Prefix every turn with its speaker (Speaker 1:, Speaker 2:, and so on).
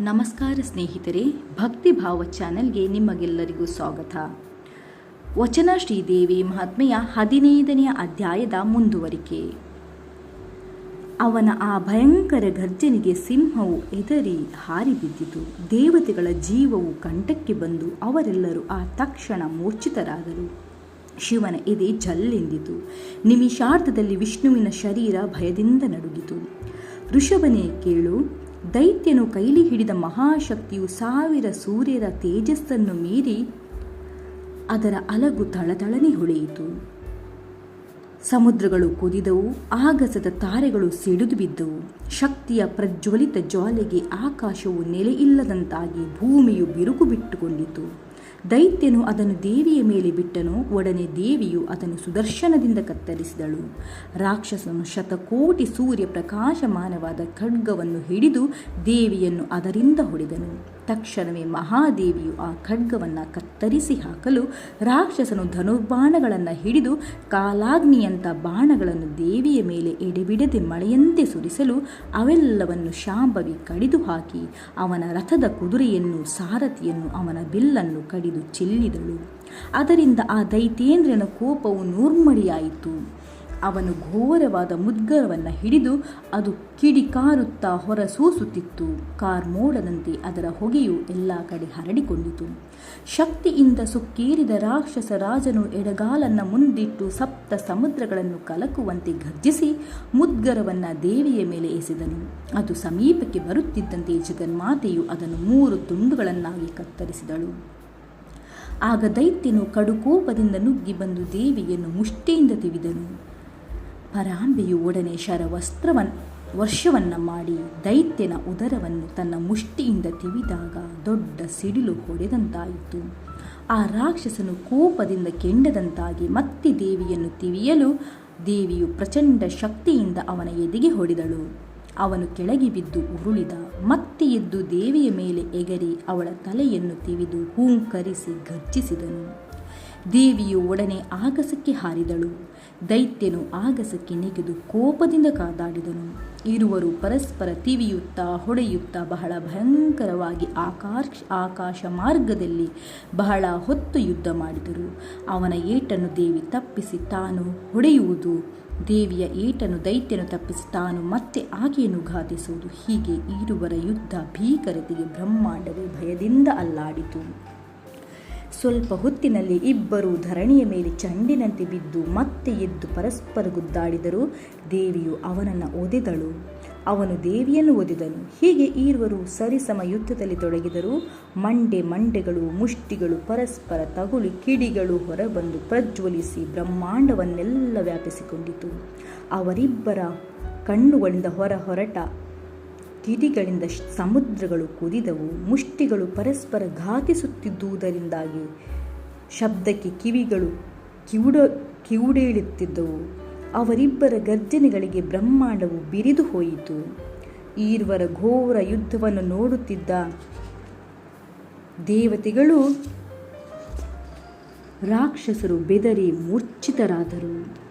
Speaker 1: ನಮಸ್ಕಾರ ಸ್ನೇಹಿತರೆ ಭಕ್ತಿಭಾವ ಚಾನೆಲ್ಗೆ ನಿಮಗೆಲ್ಲರಿಗೂ ಸ್ವಾಗತ. ವಚನ ಶ್ರೀದೇವಿ ಮಹಾತ್ಮೆಯ ಹದಿನೈದನೆಯ ಅಧ್ಯಾಯದ ಮುಂದುವರಿಕೆ. ಅವನ ಆ ಭಯಂಕರ ಗರ್ಜನೆಗೆ ಸಿಂಹವು ಎದರಿ ಹಾರಿ ಬಿದ್ದಿತು ದೇವತೆಗಳ ಜೀವವು ಕಂಠಕ್ಕೆ ಬಂದು ಅವರೆಲ್ಲರೂ ಆ ತಕ್ಷಣ ಮೂರ್ಛಿತರಾದರು. ಶಿವನ ಎದೆ ಜಲ್ಲೆಂದಿತು ನಿಮಿಷಾರ್ಧದಲ್ಲಿ ವಿಷ್ಣುವಿನ ಶರೀರ ಭಯದಿಂದ ನಡುಗಿತು. ಋಷಭನೇ ಕೇಳು ದೈತ್ಯನು ಕೈಲಿ ಹಿಡಿದ ಮಹಾಶಕ್ತಿಯು ಸಾವಿರ ಸೂರ್ಯರ ತೇಜಸ್ಸನ್ನು ಮೀರಿ ಅದರ ಅಲಗು ತಳತಳನೆ ಹೊಳೆಯಿತು. ಸಮುದ್ರಗಳು ಕುದಿದವು, ಆಗಸದ ತಾರೆಗಳು ಸಿಡಿದು ಬಿದ್ದವು. ಶಕ್ತಿಯ ಪ್ರಜ್ವಲಿತ ಜ್ವಾಲೆಗೆ ಆಕಾಶವು ನೆಲೆಯಿಲ್ಲದಂತಾಗಿ ಭೂಮಿಯು ಬಿರುಕು ಬಿಟ್ಟುಕೊಂಡಿತು. ದೈತ್ಯನು ಅದನ್ನು ದೇವಿಯ ಮೇಲೆ ಬಿಟ್ಟನು, ಒಡನೆ ದೇವಿಯು ಅದನ್ನು ಸುದರ್ಶನದಿಂದ ಕತ್ತರಿಸಿದಳು. ರಾಕ್ಷಸನು ಶತಕೋಟಿ ಸೂರ್ಯ ಪ್ರಕಾಶಮಾನವಾದ ಖಡ್ಗವನ್ನು ಹಿಡಿದು ದೇವಿಯನ್ನು ಅದರಿಂದ ಹೊಡೆದನು. ತಕ್ಷಣವೇ ಮಹಾದೇವಿಯು ಆ ಖಡ್ಗವನ್ನು ಕತ್ತರಿಸಿ ಹಾಕಲು ರಾಕ್ಷಸನು ಧನುರ್ಬಾಣಗಳನ್ನು ಹಿಡಿದು ಕಾಲಾಗ್ನಿಯಂಥ ಬಾಣಗಳನ್ನು ದೇವಿಯ ಮೇಲೆ ಎಡೆಬಿಡದೆ ಮಳೆಯಂತೆ ಸುರಿಸಲು ಅವೆಲ್ಲವನ್ನು ಶಾಂಭವಿ ಕಡಿದು ಹಾಕಿ ಅವನ ರಥದ ಕುದುರೆಯನ್ನು ಸಾರಥಿಯನ್ನು ಅವನ ಬಿಲ್ಲನ್ನು ಕಡಿದು ಚೆಲ್ಲಿದಳು. ಅದರಿಂದ ಆ ದೈತೇಂದ್ರನ ಕೋಪವು ನೂರ್ಮಡಿಯಾಯಿತು. ಅವನು ಘೋರವಾದ ಮುದ್ಗರವನ್ನು ಹಿಡಿದು ಅದು ಕಿಡಿಕಾರುತ್ತಾ ಹೊರಸೂಸುತ್ತಿತ್ತು. ಕಾರ್ಮೋಡದಂತೆ ಅದರ ಹೊಗೆಯು ಎಲ್ಲ ಕಡೆ ಹರಡಿಕೊಂಡಿತು. ಶಕ್ತಿಯಿಂದ ಸುಕ್ಕೇರಿದ ರಾಕ್ಷಸ ರಾಜನು ಎಡಗಾಲನ್ನು ಮುಂದಿಟ್ಟು ಸಪ್ತ ಸಮುದ್ರಗಳನ್ನು ಕಲಕುವಂತೆ ಗರ್ಜಿಸಿ ಮುದ್ಗರವನ್ನು ದೇವಿಯ ಮೇಲೆ ಎಸೆದನು. ಅದು ಸಮೀಪಕ್ಕೆ ಬರುತ್ತಿದ್ದಂತೆ ಜಗನ್ಮಾತೆಯು ಅದನ್ನು ಮೂರು ತುಂಡುಗಳನ್ನಾಗಿ ಕತ್ತರಿಸಿದಳು. ಆಗ ದೈತ್ಯನು ಕಡುಕೋಪದಿಂದ ನುಗ್ಗಿ ಬಂದು ದೇವಿಯನ್ನು ಮುಷ್ಟಿಯಿಂದ ತಿವಿದನು. ಪರಾಂಬೆಯು ಒಡನೆ ಶರವಸ್ತ್ರವನ್, ವರ್ಷವನ್ನು ಮಾಡಿ ದೈತ್ಯನ ಉದರವನ್ನು ತನ್ನ ಮುಷ್ಟಿಯಿಂದ ತಿವಿದಾಗ ದೊಡ್ಡ ಸಿಡಿಲು ಹೊಡೆದಂತಾಯಿತು. ಆ ರಾಕ್ಷಸನು ಕೋಪದಿಂದ ಕೆಂಡದಂತಾಗಿ ಮತ್ತೆ ದೇವಿಯನ್ನು ತಿವಿಯಲು ದೇವಿಯು ಪ್ರಚಂಡ ಶಕ್ತಿಯಿಂದ ಅವನ ಎದೆಗೆ ಹೊಡೆದಳು. ಅವನು ಕೆಳಗೆ ಬಿದ್ದು ಉರುಳಿದ, ಮತ್ತೆ ಎದ್ದು ದೇವಿಯ ಮೇಲೆ ಎಗರಿ ಅವಳ ತಲೆಯನ್ನು ತಿವಿದು ಹೂಂಕರಿಸಿ ಗರ್ಜಿಸಿದನು. ದೇವಿಯು ಒಡನೆ ಆಗಸಕ್ಕೆ ಹಾರಿದಳು. ದೈತ್ಯನು ಆಗಸಕ್ಕೆ ನೆಗೆದು ಕೋಪದಿಂದ ಕಾದಾಡಿದನು. ಇರುವರು ಪರಸ್ಪರ ತಿವಿಯುತ್ತಾ ಹೊಡೆಯುತ್ತಾ ಬಹಳ ಭಯಂಕರವಾಗಿ ಆಕಾಶ ಆಕಾಶ ಮಾರ್ಗದಲ್ಲಿ ಬಹಳ ಹೊತ್ತು ಯುದ್ಧ ಮಾಡಿದರು. ಅವನ ಏಟನ್ನು ದೇವಿ ತಪ್ಪಿಸಿ ತಾನು ಹೊಡೆಯುವುದು. ದೇವಿಯ ಏಟನ್ನು ದೈತ್ಯನು ತಪ್ಪಿಸಿ ತಾನು ಮತ್ತೆ ಆಕೆಯನ್ನು ಘಾತಿಸುವುದು. ಹೀಗೆ ಇರುವರ ಯುದ್ಧ ಭೀಕರತೆಗೆ ಬ್ರಹ್ಮಾಂಡವೇ ಭಯದಿಂದ ಅಲ್ಲಾಡಿತು. ಸ್ವಲ್ಪ ಹೊತ್ತಿನಲ್ಲಿ ಇಬ್ಬರು ಧರಣಿಯ ಮೇಲೆ ಚಂಡಿನಂತೆ ಬಿದ್ದು ಮತ್ತೆ ಎದ್ದು ಪರಸ್ಪರ ಗುದ್ದಾಡಿದರು. ದೇವಿಯು ಅವನನ್ನು ಒದೆದಳು. ಅವನು ದೇವಿಯನ್ನು ಒದೆದನು. ಹೀಗೆ ಈರುವರು ಸರಿಸಮ ಯುದ್ಧದಲ್ಲಿ ತೊಡಗಿದರು. ಮಂಡೆ ಮಂಡೆಗಳು, ಮುಷ್ಟಿಗಳು, ಪರಸ್ಪರ ತಗುಲಿ ಕಿಡಿಗಳು ಹೊರಬಂದು ಪ್ರಜ್ವಲಿಸಿ ಬ್ರಹ್ಮಾಂಡವನ್ನೆಲ್ಲ ವ್ಯಾಪಿಸಿಕೊಂಡಿತು. ಅವರಿಬ್ಬರ ಕಣ್ಣುಗಳಿಂದ ಹೊರ ಹೊರಟ ಕಿಡಿಗಳಿಂದ ಸಮುದ್ರಗಳು ಕುದಿದವು, ಮುಷ್ಟಿಗಳು ಪರಸ್ಪರ ಘಾತಿಸುತ್ತಿದ್ದುದರಿಂದಾಗಿ ಶಬ್ದಕ್ಕೆ ಕಿವಿಗಳು ಕಿವುಡ, ಕಿವುಡೇಳುತ್ತಿದ್ದವು. ಅವರಿಬ್ಬರ ಗರ್ಜನೆಗಳಿಗೆ ಬ್ರಹ್ಮಾಂಡವು ಬಿರಿದು ಹೋಯಿತು. ಈರ್ವರ ಘೋರ ಯುದ್ಧವನ್ನು ನೋಡುತ್ತಿದ್ದ ದೇವತೆಗಳು ರಾಕ್ಷಸರು ಬೆದರಿ ಮೂರ್ಛಿತರಾದರು.